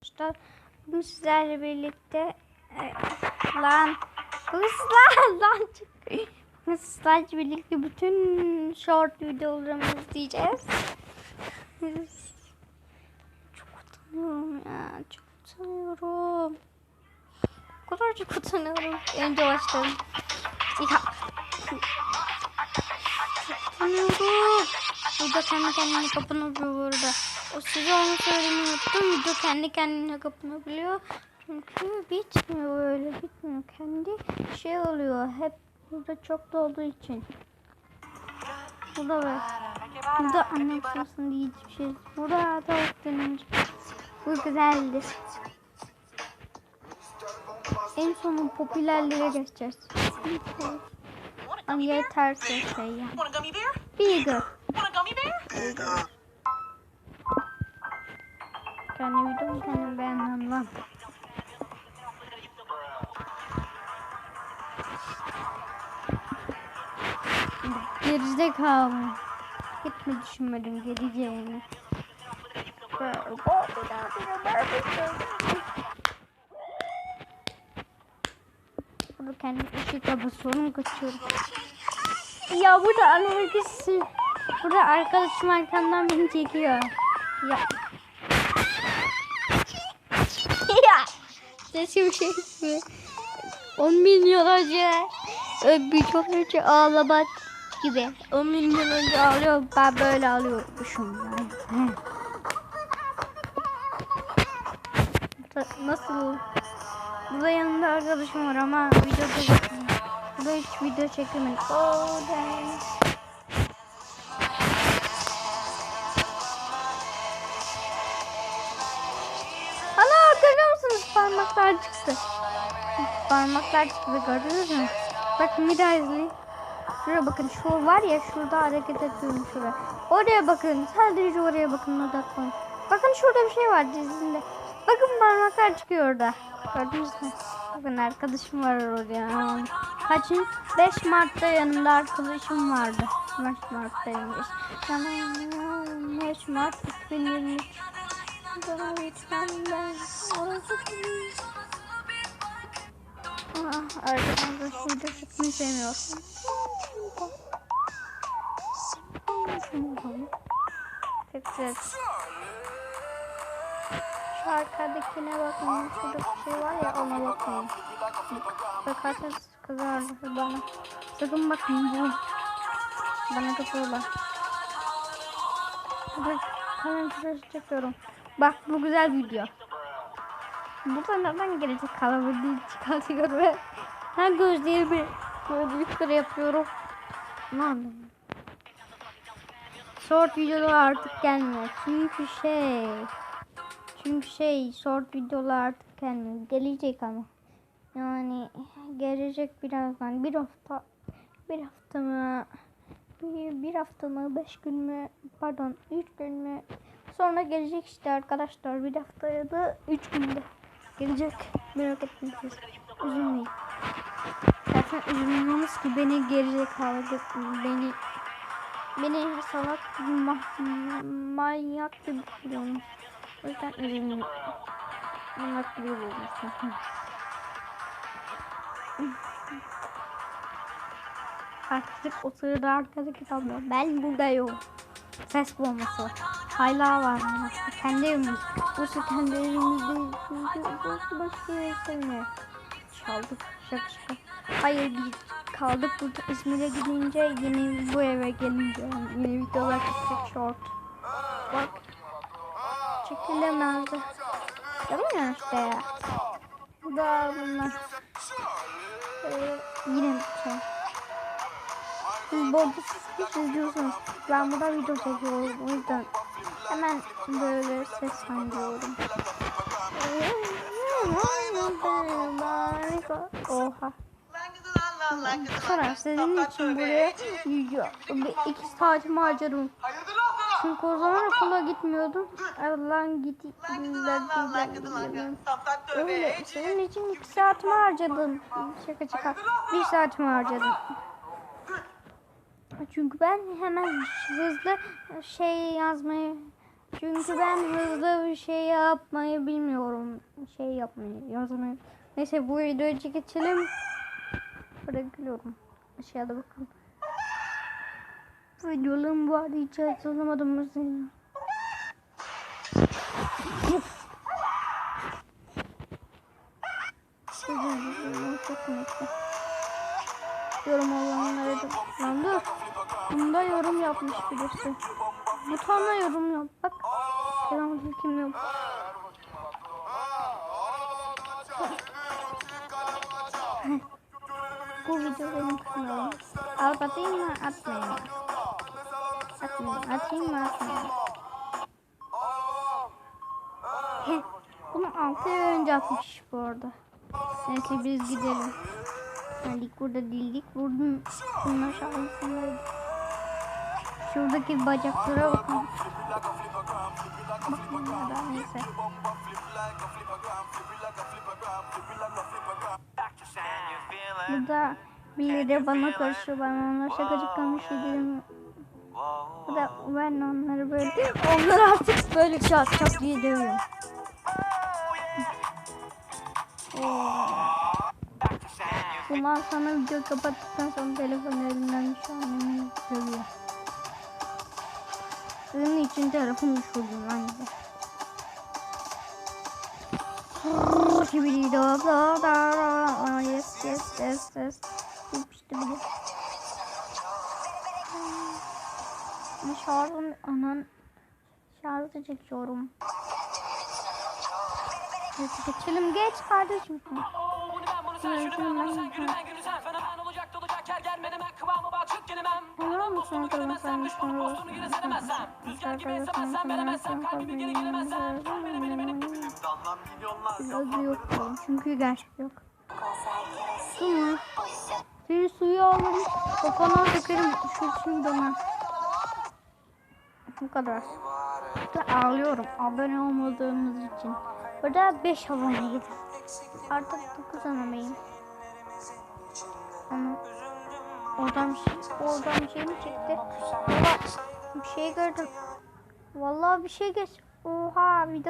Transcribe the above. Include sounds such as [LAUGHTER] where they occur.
arkadaşlar. Bugün sizlerle birlikte e, lan kızlar [LAUGHS] lan. Bugün sizlerle birlikte bütün short videolarımızı izleyeceğiz. Çok utanıyorum ya. Çok utanıyorum. O kadar çok utanıyorum. Önce başladım. Ya. Utanıyorum. Burada kendi kendine kapanabiliyor bu arada. O size onu söylemeyi unuttum. Video kendi kendine kapanabiliyor. Çünkü bitmiyor böyle bitmiyor. Kendi şey oluyor. Hep burada çok dolduğu için. Burada var. Burada annem sınıfında iyi bir şey. Burada tavuk dönünce. Bu güzeldi. En sonun popülerliğe geçeceğiz. Ama yeterse şey yani. Want a Kendi videomu kendim beğenmem lan. Gerizekalı. Hiç mi düşünmedin geleceğini? Burada kendim ışıkla basıyorum kaçıyorum. Ya burada anarkisi. Burada arkadaşım arkamdan beni çekiyor. Ya. Sesim şey mi? 10 milyon önce birçok önce ağlamak gibi. 10 milyon önce ağlıyor ben böyle ağlıyormuşum yani. Nasıl? Burada yanımda arkadaşım var ama videoda Burada hiç video çekemedim. Oh damn. Parmaklar çıktı. Parmaklar çıktı gördünüz mü? Bakın bir daha izleyin. Şuraya bakın şu var ya şurada hareket ediyorum şuraya. Oraya bakın. Sadece oraya bakın odaklanın. Bakın şurada bir şey var dizinde. Bakın parmaklar çıkıyor orada. Gördünüz mü? Bakın arkadaşım var oraya. Kaçın? 5 Mart'ta yanımda arkadaşım vardı. 5 Mart'taymış. Tamam. 5 Mart 2023. Ben orası Ah, arkadan da şurada çıkmayı sevmiyorsun. Tekrar. Şu arkadakine bakın. Şurada bir şey var ya ona bakın. Bakarsanız kızardı bana. Sakın bakın bu. Bana kapıyorlar. Burada kalem tıraşı çekiyorum. Bak bu güzel video. Burada neden gelecek kalabalığı çıkartıyor ve her gözlerimi böyle yukarı yapıyorum. Anladım? Short videolar artık gelmiyor. Çünkü şey çünkü şey short videolar artık gelmiyor. Gelecek ama. Yani gelecek birazdan. Bir hafta bir hafta mı bir, bir hafta mı beş gün mü pardon üç gün mü sonra gelecek işte arkadaşlar. Bir haftaya da üç günde gelecek. Merak etmeyin. Üzülmeyin. Zaten üzülmeniz ki beni gerizekalı beni beni salak ma manyak gibi buluyorsunuz. O yüzden üzülmeyin. Manyak gibi buluyorsunuz. Artık o sırada arkada kitaplar. Ben buradayım. Ses bombası var. Hala var. Kendi evimiz. Burası kendi evimiz değil. Çünkü burası başka yere istemiyor. Çaldık. Şaka şaka. Hayır kaldık burada. İzmir'e gidince yine bu eve gelince yine videolar çekecek short. Bak. Çekilemezdi. Değil mi işte ya? Bu da bunlar. Ee, yine bir şey. Siz burada siz izliyorsunuz. Ben burada video çekiyorum. O yüzden hemen böyle ses kaydediyorum. Oha. Sonra sizin için buraya bir iki lan sana? Çünkü o zaman okula gitmiyordum. Allah'ın git. Öyle. Senin için iki saatimi harcadım. Şaka şaka. Bir saatimi harcadım. Çünkü ben hemen hızlı şey yazmayı Çünkü ben hızlı bir şey yapmayı bilmiyorum. Şey yapmayı, yazmayı. Neyse bu videoyu geçelim. Bırakıyorum. Aşağıda bakın. Videolarım vardı hiç hatırlamadım mesela. Yorum olanlara da. Dur. Bunda yorum yapmış birisi. Butona yorum yap. Bak. Selamünaleyküm yok. Bu video benim kanalım. Al atayım mı atmayayım mı? Atmayayım. Atayım mı atmayayım mı? Bunu 6 ay önce atmış bu arada. Neyse biz gidelim. Hadi burada değildik. Vurdum. Bunlar şansındaydı. Şuradaki bacaklara bakın. Da neyse. Burada birileri bana karışıyor. Ben onlara şakacık kalmış dedim. Bu da ben onları böyle onları artık böyle çat çat diye dövüyorum. Bundan sonra video kapattıktan sonra telefon elimden şu an dövüyor. Bunun için telefonu düşürdüm ben de. Kibidi da da da yes yes yes yes bile. Hmm. Şarjım anan şarjı çekiyorum. Geçelim geç kardeşim. Bunu ben bunu sen şunu ben bunu sen gülü ben gülü sen Fenomen olacak gelemem Tamam mı Dostunu sen göremezsem düşmanın postunu yine sevemezsem Rüzgar gibi esemezsem veremezsem kalbimi geri gelemezsem beni beni beni Biraz yok çünkü gerçek yok. Su mu? Seni suyu alırım. Kafana dökerim. Şimdi döner. Bu kadar. Burada ağlıyorum. Abone olmadığımız için. Burada 5 aboneyiz. Artık 9 aboneyim. Ama oradan şey, oradan bir şey mi çıktı? Baba bir şey gördüm. Vallahi bir şey geç. Oha video